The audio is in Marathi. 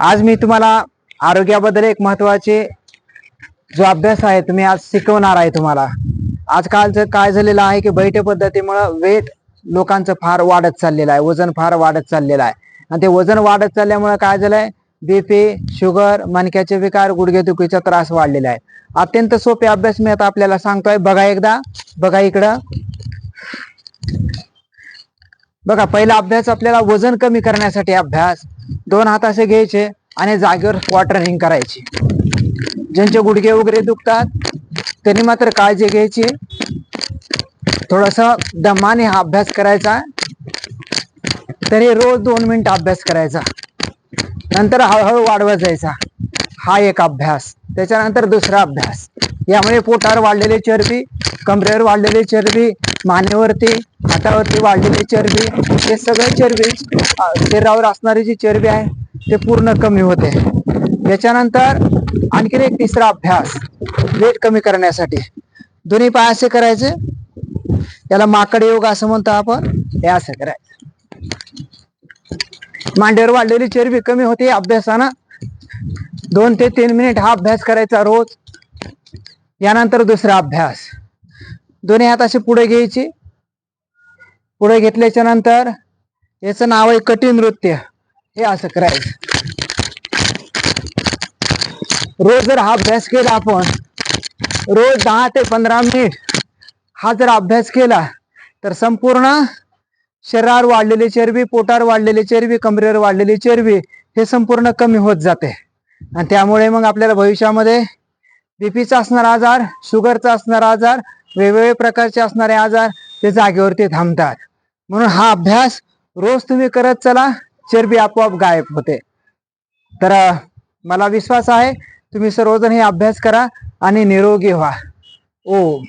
आज मी तुम्हाला आरोग्याबद्दल एक महत्त्वाचे जो अभ्यास आहे तुम्ही आज शिकवणार आहे तुम्हाला. आजकालचं काय झालेलं आहे की बैठ पद्धतीमुळं वेट लोकांचं फार वाढत चाललेलं आहे वजन फार वाढत चाललेलं आहे. आणि ते वजन वाढत चालल्यामुळे काय झालंय? बीपी शुगर मणक्याचे विकार गुडघेदुखीचा त्रास वाढलेला आहे. अत्यंत सोपे अभ्यास मी आता आपल्याला सांगतोय. बघा एकदा बघा इकडं. बघा पहिला अभ्यास आपल्याला वजन कमी करण्यासाठी अभ्यास. दोन हात असे घ्यायचे आणि जागेवर स्क्वॉट रनिंग करायची. ज्यांचे गुडघे वगैरे दुखतात त्यांनी मात्र काळजी घ्यायची. थोडासा दमाने हा अभ्यास करायचा. तरी रोज दोन मिनिट अभ्यास करायचा. नंतर हळूहळू वाढवत जायचा. हा एक अभ्यास. त्याच्यानंतर दुसरा अभ्यास. यामुळे पोटावर वाढलेली चरबी कमरेवर वाढलेली चरबी मानेवरती हातावरती वाढलेली चरबी हे सगळे चरबी शरीरावर असणारी जी चरबी आहे ते पूर्ण कमी होते. याच्यानंतर आणखीन एक तिसरा अभ्यास वेट कमी करण्यासाठी. दोन्ही पाय असे करायचे. याला माकड योग असं म्हणतो आपण हे असं करायचं. मांडीवर वाढलेली चरबी कमी होते अभ्यासानं. दोन ते तीन मिनिट हा अभ्यास करायचा रोज. यानंतर दुसरा अभ्यास. दोन्ही हात असे पुढे घ्यायचे. पुढे घेतल्याच्या नंतर याचं नाव आहे कठीण नृत्य. हे असं करायचं. रोज जर हा अभ्यास केला आपण रोज दहा ते पंधरा मिनिट हा जर अभ्यास केला तर संपूर्ण शरीरावर वाढलेली चरबी पोटावर वाढलेली चरबी कमरेवर वाढलेली चरबी हे संपूर्ण कमी होत जाते. आणि त्यामुळे मग आपल्याला भविष्यामध्ये बीपीचा असणारा आजार शुगरचा असणारा आजार वेगवेगळे प्रकारचे असणारे आजार ते जागेवरती थांबतात. म्हणून हा अभ्यास रोज तुम्ही करत चला चरबी आपोआप गायब होते. तर मला विश्वास आहे तुम्ही सर्वजण हे अभ्यास करा आणि निरोगी व्हा. ओम.